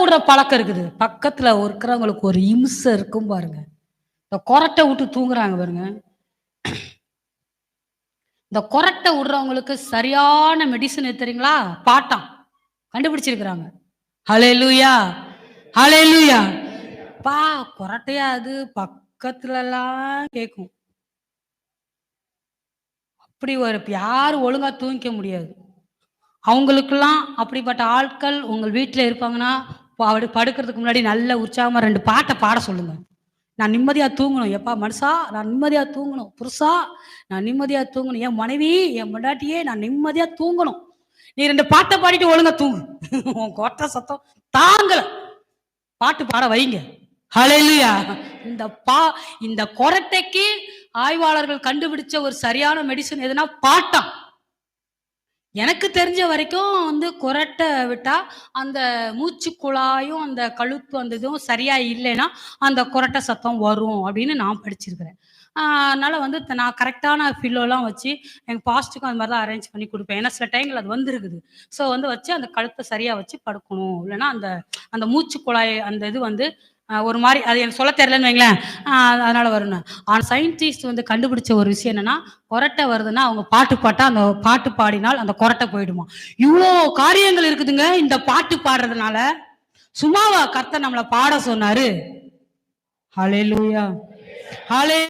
விடுற பழக்கம் இருக்குது. பக்கத்துல இருக்கிறவங்களுக்கு ஒரு இம்சை இருக்கும் பாருங்க. இந்த கொரட்டை விட்டு தூங்குறாங்க பாருங்க. இந்த கொரட்டை விடுறவங்களுக்கு சரியான மெடிசன் தெரியுங்களா? பாட்டம். கண்டுபிடிச்சிருக்கிறாங்க. ஹலே லூயா ஹலே லூயா பா கொரட்டையா அது? பக்கத்துல எல்லாம் கேட்கும் அப்படி ஒரு யாரும் ஒழுங்கா தூங்கிக்க முடியாது. அவங்களுக்கெல்லாம் அப்படிப்பட்ட ஆட்கள் உங்கள் வீட்டில் இருப்பாங்கன்னா பா- படுக்கிறதுக்கு முன்னாடி நல்ல உற்சாகமா ரெண்டு பாட்டை பாட சொல்லுங்க. நான் நிம்மதியா தூங்கணும். எப்பா மனுஷா நான் நிம்மதியா தூங்கணும். புருஷா நான் நிம்மதியா தூங்கணும். என் மனைவி என் முண்டாட்டியே நான் நிம்மதியா தூங்கணும். நீ ரெண்டு பாட்டை பாடிட்டு ஒழுங்கா தூங்கு. உன் கொட்டை சத்தம் தாங்கல. பாட்டு பாட வைங்க. ஹலையா இந்த பா இந்த கொரட்டைக்கு ஆய்வாளர்கள் கண்டுபிடிச்ச ஒரு சரியான மெடிசன் எதுனா பாட்டான் எனக்கு தெரிஞ்ச வரைக்கும் வந்து கொரட்டை விட்டா அந்த மூச்சு குழாயும் அந்த கழுத்து அந்த இதுவும் சரியா இல்லைன்னா அந்த கொரட்டை சத்தம் வரும் அப்படின்னு நான் படிச்சிருக்கிறேன். அதனால வந்து நான் கரெக்டான ஃபில்லோலாம் வச்சு எங்கள் பாஸ்ட்டுக்கும் அந்த மாதிரி தான் அரேஞ்ச் பண்ணி கொடுப்பேன். ஏன்னா சில டைமில் அது வந்துருக்குது. ஸோ வந்து வச்சு அந்த கழுத்தை சரியா வச்சு படுக்கணும். இல்லைன்னா அந்த அந்த மூச்சு குழாய் அந்த இது வந்து ஒரு மாதிரி அது எனக்கு சொல்ல தெரியலன்னு வைங்களேன். அதனால் அதனால வரும்னு. ஆனால் சயின்டிஸ்ட் வந்து கண்டுபிடிச்ச ஒரு விஷயம் என்னன்னா கொரட்டை வருதுன்னா அவங்க பாட்டு பாட்டா அந்த பாட்டு பாடினால் அந்த கொரட்டை போயிடுமா. இவ்வளோ காரியங்கள் இருக்குதுங்க இந்த பாட்டு பாடுறதுனால. சும்மாவா கர்த்தர் நம்மளை பாட சொன்னாரு. லூயா ஹாலே